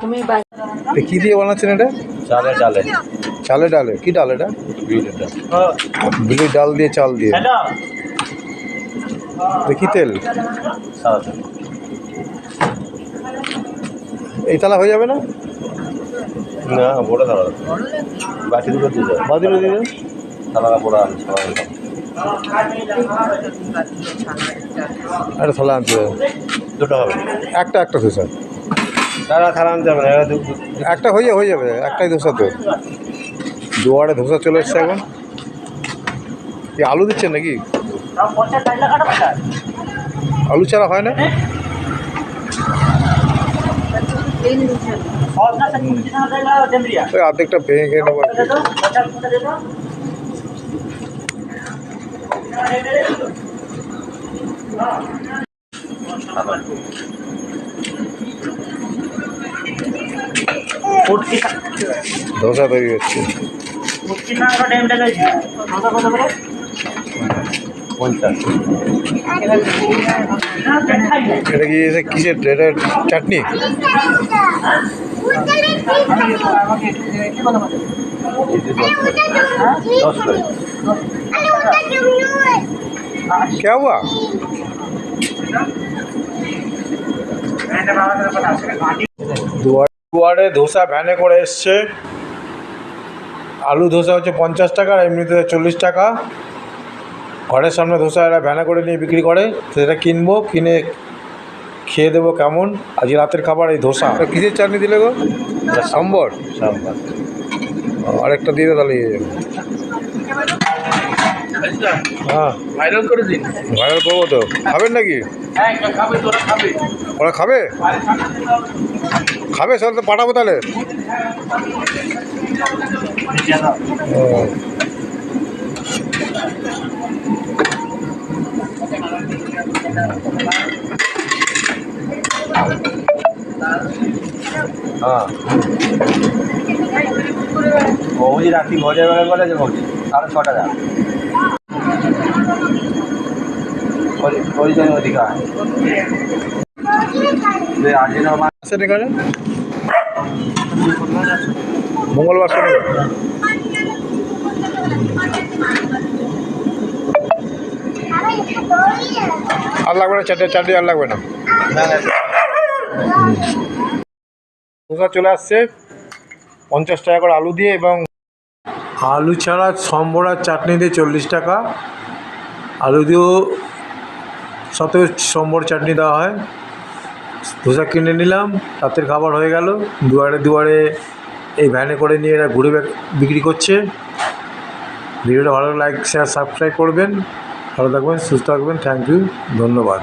তুমি বা- কি দিয়ে বানাচ্ছেন এটা? চালে চালে চালে ডালে কি ডাল এটা? বিলির ডাল। দিয়ে চাল দিয়ে। কি তেল? সাদা এই তালা হয়ে যাবে না? না বড় থালা বাটি দুটো দিয়ে যাবে দিয়ে বড় একটা থালা আনতে হবে। দুটো হবে। একটা একটা ধোসা না না থালা না, এরা দু- দু- একটা হয়ে যাবে হয়ে যাবে, একটাই ধোসা তো। দুয়ারে ধোসা চলে এসছে এখন। কি আলু দিচ্ছেন নাকি? আলু ছাড়া হয় না? ওই অর্ধেকটা ভেঙে খেয়ে নেব আর। ধোসা তৈরি হচ্ছে পঞ্চাশ এটা কি এসে কিসের এটা চাটনি দশ করে क्या हुआ দুয়ারে দুয়ারে ধোসা ভ্যানে করে এসছে। আলু ধোসা হচ্ছে পঞ্চাশ টাকা আর এমনিতে চল্লিশ টাকা। ঘরের সামনে ধোসা এরা ভ্যানে করে নিয়ে বিক্রি করে। সেটা কিনবো কিনে খেয়ে দেবো কেমন। আজ রাতের খাবার এই ধোসা। কিসের চাটনি দিলে গো? সম্বর। সম্বর। আরেকটা দিয়ে তাহলে ভাইরাল করে দিন ভাইরাল করব তো। খাবেন নাকি? হ্যাঁ ওরা খাবে? খাবে সব তো পাঠাবো তাহলে। হ্যাঁ। বৌদি রাত্রি ভোজের বেলা বলে যে বৌদি সাড়ে ছ টাকা পরিজন অধিকার। মঙ্গলবার শনিবার। আর লাগবে না চারটে চারটে আর লাগবে না। ধোসা চলে আসছে পঞ্চাশ টাকা করে আলু দিয়ে এবং আলু ছাড়া সম্বর আর চাটনি দিয়ে চল্লিশ টাকা। আলু দিয়েও সাথে সম্বর চাটনি দেওয়া হয়। ধোসা কিনে নিলাম, রাতের খাবার হয়ে গেল। দুয়ারে দুয়ারে এই ভ্যানে করে নিয়ে এরা ঘুরে বেক- বিক্রি করছে। ভিডিওটা ভালো লাইক শেয়ার সাবস্ক্রাইব করবেন। ভালো থাকবেন, সুস্থ থাকবেন থ্যাংক ইউ ধন্যবাদ।